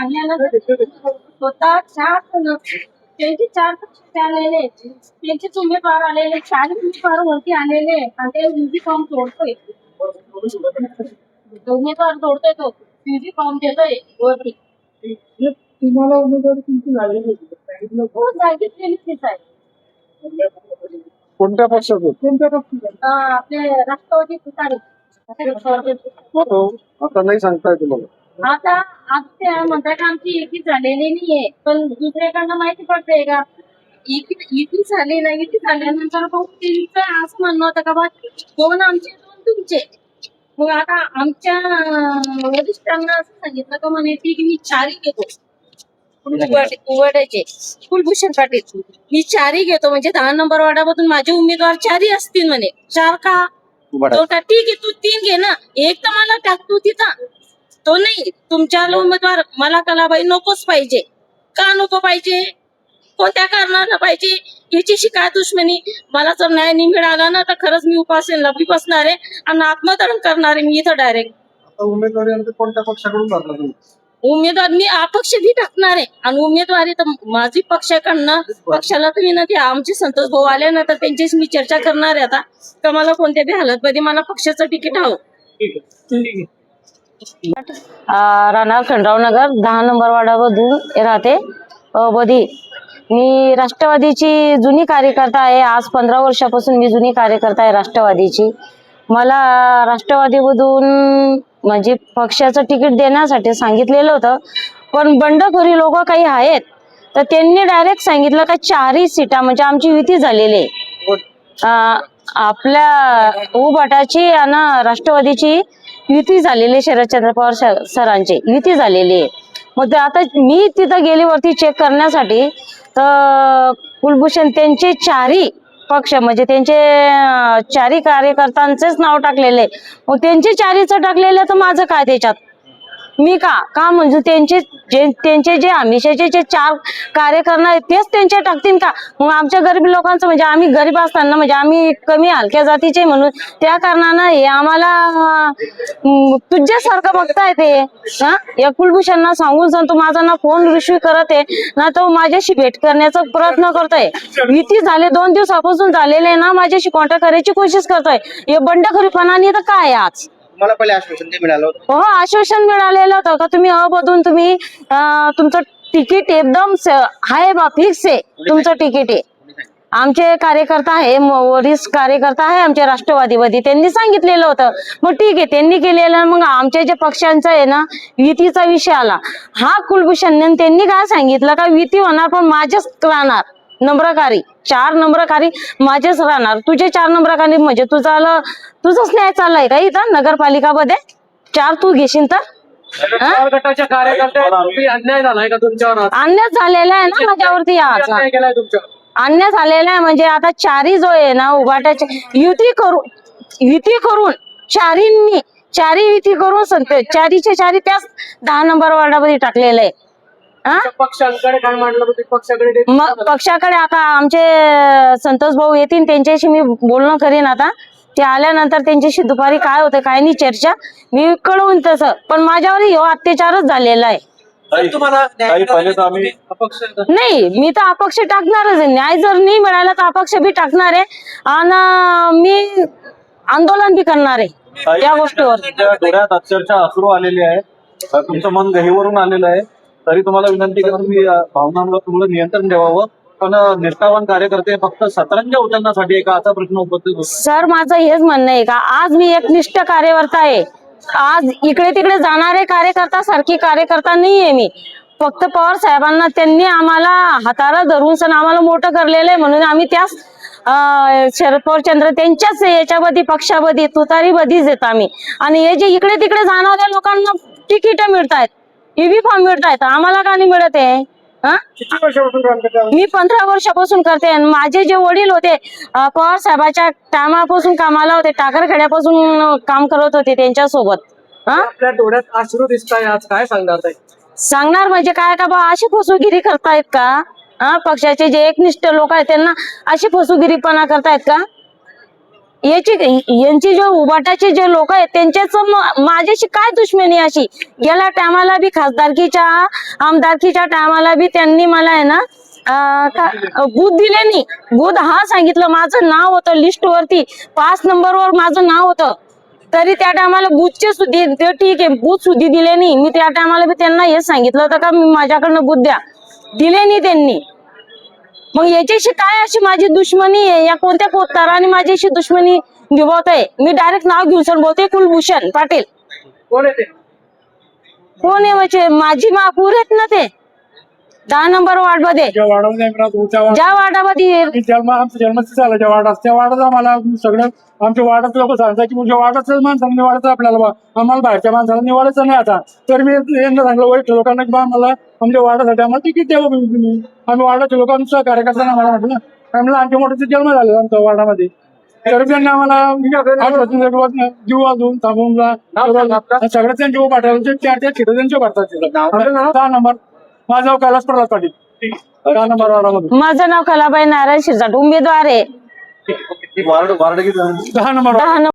स्वतः चार त्यांचे चार पक्ष आलेले. त्यांचे उमेदवार आलेले चार उमेदवार वरती आलेले. आणि ते युनिफॉर्म तोडतोय. उमेदवार तोडतोय तो. युनिफॉर्म देतोय वरती. तुम्हाला उमेदवारी तुमची? हो तेच आहे कोणत्या पक्षातून कोणत्या पक्षात? अं, आपले राष्ट्रवादी तुतारे हो आता नाही सांगताय तुम्हाला. आता आज ते म्हणतात आमची एकी झालेली नाहीये. पण दुसऱ्याकडनं माहिती पडतंय का? एकी एकी झाली ना एकी झाल्यानंतर मग त्यांचं असं म्हणणं होतं का बा दोन आमचे दोन तुमचे. मग आता आमच्या वरिष्ठांना असं सांगितलं का म्हणे ठीक मी चारही घेतो. वड्याचे कुलभूषण पाटील मी चारही घेतो. म्हणजे दहा नंबर वार्डामधून माझे उमेदवार चारही असतील म्हणे. चार का? ठीक आहे तू तीन घे ना. एक तर मला टाक तू तिथं. तो नाही. तुमच्या उमेदवार मला कलाबाई नकोच पाहिजे. का नको पाहिजे? कोणत्या कारणानं पाहिजे? याच्याशी काय दुश्मनी. मला जर न्याय नाही मिळाला ना तर खरंच मी उपासेला बी बसणार आहे आणि आत्मदहन करणार आहे मी इथं डायरेक्ट उमेदवारी कोणत्या पक्षाकडून भरला उमेदवार मी अपक्ष बी टाकणार आहे. आणि उमेदवारी तर माझी पक्षाकडनं पक्षाला तर विनंती आहे. आमचे संतोष भाऊ आले ना तर त्यांच्याशी मी चर्चा करणार आहे आता. का मला कोणत्या बी हालतमध्ये मला पक्षाचं तिकीट हवं. ठीक आहे. राहणार खंडराव नगर दहा नंबर वाडामधून राहते. बधी मी राष्ट्रवादीची जुनी कार्यकर्ता आहे. आज पंधरा वर्षापासून मी जुनी कार्यकर्ता आहे राष्ट्रवादीची. मला राष्ट्रवादीमधून म्हणजे पक्षाचं तिकीट देण्यासाठी सांगितलेलं होतं. पण बंडखोरी लोक काही आहेत. तर त्यांनी डायरेक्ट सांगितलं का चारही सीटा म्हणजे आमची युती झालेली आहे. आपल्या उभाटाची आणि राष्ट्रवादीची युती झालेली शरदचंद्र पवार स- सरांची. युती झालेली आहे. मग आता मी तिथं गेली वरती चेक करण्यासाठी तर कुलभूषण त्यांचे चारी पक्ष म्हणजे त्यांचे चारी कार्यकर्त्यांचेच नाव टाकलेले. मग त्यांचे चारीचं टाकलेलं तर माझं काय त्याच्यात? मी का? का म्हणजे त्यांचे जे त्यांचे जे हमेशाचे जे चार कार्य करणार आहेत तेच त्यांचे टाकतील का? मग आमच्या गरीब लोकांचं म्हणजे आम्ही गरीब असताना म्हणजे आम्ही कमी हलक्या जातीचे म्हणून त्या कारणानं हे आम्हाला तुझ्यासारखं बघताय ते. हा? या कुलभूषणना सांगून सांगतो माझा ना फोन रिसिव्ह करत आहे ना तो माझ्याशी भेट करण्याचा प्रयत्न करतोय. भीती झाले दोन दिवसापासून झालेले ना माझ्याशी कॉन्टॅक्ट करायची कोशिश करतोय. हे बंडखोरीपणाने तर काय आज? मला पहिले आश्वासन ते मिळालं होतं? हो आश्वासन मिळालेलं होतं का? तुम्ही अबधून तुम्ही अं, तुमचं तिकीट एकदम स- आहे बा फिक्स आहे. तुमचं तिकीट आहे. आमचे कार्यकर्ता आहे म- वरिष्ठ कार्यकर्ता आहे आमचे राष्ट्रवादीमध्ये त्यांनी सांगितलेलं होतं. मग ठीक आहे त्यांनी केलेलं मग आमच्या जे पक्षांचा आहे ना युतीचा विषय आला. हा कुलभूषण त्यांनी काय सांगितलं? का युती होणार पण माझ्याच राहणार. नम्रकारी. चार नम्रकारी माझेच राहणार. तुझे चार नम्रकारी म्हणजे तुझा आलं तुझंच न्याय चाललाय का इथं नगरपालिकामध्ये? चार तू घेशील तर? गटाच्या अन्याय झालाय का तुमच्यावर आज? अन्याय झालेला आहे ना माझ्यावरती आज. अन्याय झालेला आहे म्हणजे आता चारी जो आहे ना उभाटाच्या युती करून युती करून चारींनी चारी युती करून संत चारीचे चारी त्याच दहा नंबर वॉर्डामध्ये टाकलेलं आहे. हा? पक्षांकडे काय मांडलं होतं? ते पक्षाकडे ते- मग पक्षाकडे आता आमचे संतोष भाऊ येतील त्यांच्याशी मी बोलणं करीन आता. ते आल्यानंतर त्यांच्याशी दुपारी काय होतं काय नाही चर्चा. मी कळवून तसं. पण माझ्यावर हो अत्याचारच झालेला आहे. तर तुम्हाला न्याय काही पहिले तर आम्ही- अपक्ष नाही मी तर अपक्ष टाकणारच आहे. न्याय जर नाही मिळाला तर अपक्ष बी टाकणार आहे. आणि मी आंदोलन बी करणार आहे. या गोष्टीवर. तुमच्या डोळ्यात अक्षरशः अश्रू आलेले आहे तुमचं मन गहीवरून आलेलं आहे. तरी तुम्हाला विनंती करतो तुम्ही भावनांवर तुम्हाला नियंत्रण ठेवावं. पण निष्ठावान कार्यकर्ते फक्त सतरंजा उचलण्यासाठी आहे का असा प्रश्न उपस्थित होतो. सर माझं हेच म्हणणं आहे का? आज मी एक निष्ठ कार्यकर्ता आहे. आज इकडे तिकडे जाणारे कार्यकर्ता सारखी कार्यकर्ता नाहीये मी. फक्त पवार साहेबांना त्यांनी आम्हाला हाताला धरून सण आम्हाला मोठं करलेलं आहे म्हणून आम्ही त्याच शरद पवार चंद्र त्यांच्याच याच्यामध्ये पक्षामध्ये तुतारीमध्येच येत आम्ही. आणि हे जे इकडे तिकडे जाणाऱ्या लोकांना तिकीट मिळत आहेत मिळतायत ईव्ही फॉर्म मिळतायत आम्हाला का नाही मिळत आहे हा? किती वर्षापासून काम करता मी पंधरा वर्षापासून करते आणि माझे जे वडील होते अं, पवार साहेबाच्या टायमापासून कामाला होते टाकरखेड्यापासून अं, काम करत होते त्यांच्यासोबत हा? आपल्या डोळ्यात अश्रू दिसताय आज. काय सांगणार ताई? सांगणार म्हणजे काय का बा अशी फसवेगिरी करतायत का? हा? पक्षाचे जे एकनिष्ठ लोक आहेत त्यांना अशी फसवेगिरीपणा करतायत का? याची यांची जे उभाटाचे जे लोक आहेत त्यांच्याच माझ्याशी काय दुश्मनी अशी? गेल्या टायमाला बी खासदारकीच्या आमदारकीच्या टायमाला बी त्यांनी मला आहे ना बुध दिले नाही. बुध हा सांगितलं माझं नाव होतं लिस्ट वरती पाच नंबरवर माझं नाव होतं. तरी त्या टायमाला बुधचे सुद्धी ते ठीक आहे बुध सुद्धी दिले नाही. मी त्या टायमाला बी त्यांना हे सांगितलं होतं का मी माझ्याकडनं बुध द्या. दिले नाही त्यांनी. मग याच्याशी काय अशी माझी दुश्मनी आहे? या कोणत्या कोताराने माझ्याशी दुश्मनी निभावत आहे मी डायरेक्ट नाव घेऊन बोलते कुलभूषण पाटील. कोण आहे ते? कोण आहे म्हणजे? माझी महापूर आहेत ना ते? दहा नंबर वार्डमध्ये ज्या वाडामध्ये आम्ही राहतो त्या वाडात ज्या वार्डामध्ये मी जन्म आमचा जन्मच झाला ज्या वाडात त्या वाडात आम्हाला सगळं आमच्या वाडात लोक सांगतात की तुमच्या वाडातच माणसाला निवाडायचं आपल्याला बा आम्हाला बाहेरच्या माणसाला निवाडायचं नाही आता. तर मी यांना सांगलं वरिष्ठ लोकांना की बा आम्हाला आमच्या वाडासाठी आम्हाला तिकीट द्यावं तुम्ही तुम्ही. आम्ही वाडाच्या लोकांचा कार्यकर्ता आम्हाला म्हटलं आम्हाला आणखी मोठा जन्म झालेला आमच्या वाडामध्ये तर त्यांनी आम्हाला जीव वाजवून थांबवून जा. सगळं त्यांच्या पाठवलं चार चार छिटं त्यांच्या भरतात तिथं. दहा नंबर माझं नाव कैलास प्रल्हाद पाटील. दहा नंबर वाडामधून माझं नाव कलाबाई नारायण शिरसाट उमेदवार आहे. वार्ड वार्ड किती दहा नंबर दहा नंबर